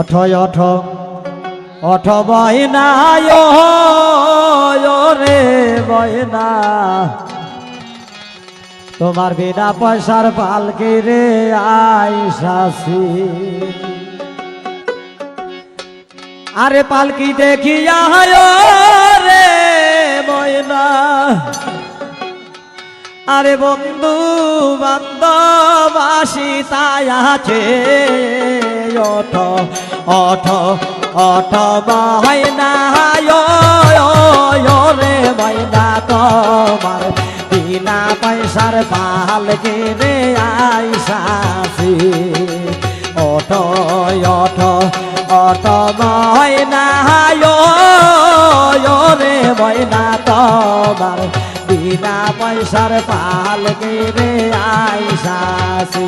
অঠ অঠ। অঠ বয়না রে বয়না তোমার বিনা পয়সার পালকি রে আইসাসি আরে পালকি দেখিয়া রে ময়না আরে বন্ধু বান্ধব আসি তাই আছে। অঠ অঠ অঠ ময়না রে ময়না তোমার। বিনা পয়সার পাল কিনে আইসাসি অঠ অঠ অঠ ময়না রে ময়না তোমার। বিনা পয়সার পাল কিনে আইসাসি